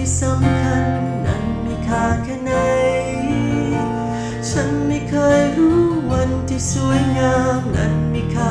ที่สำคัญนั้นมีค่าแค่ไหน ฉันไม่เคยรู้วันที่สวยงามนั้นมีค่า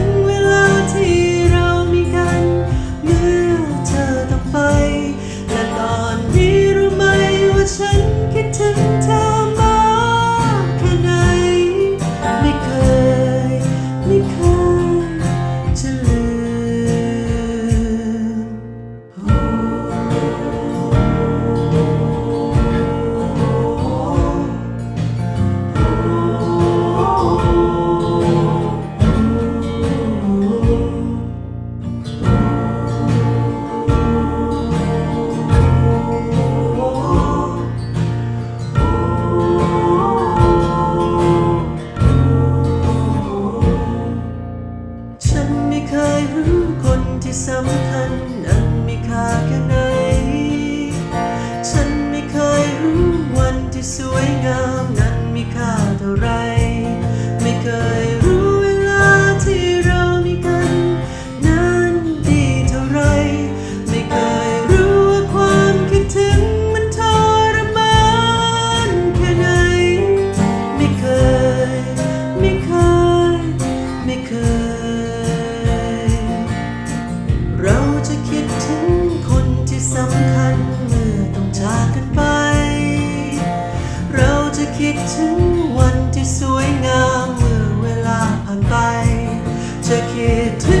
ง รู้คนที่สำคัญนั้นมีค่าแค่ไหน ฉันไม่เคยรู้วันที่สวยงามนั้นมีค่าเท่าไร สำคัญเมื่อต้องจากกันไป เราจะคิดถึงวันที่สวยงามเมื่อเวลาผ่านไป จะคิดถึง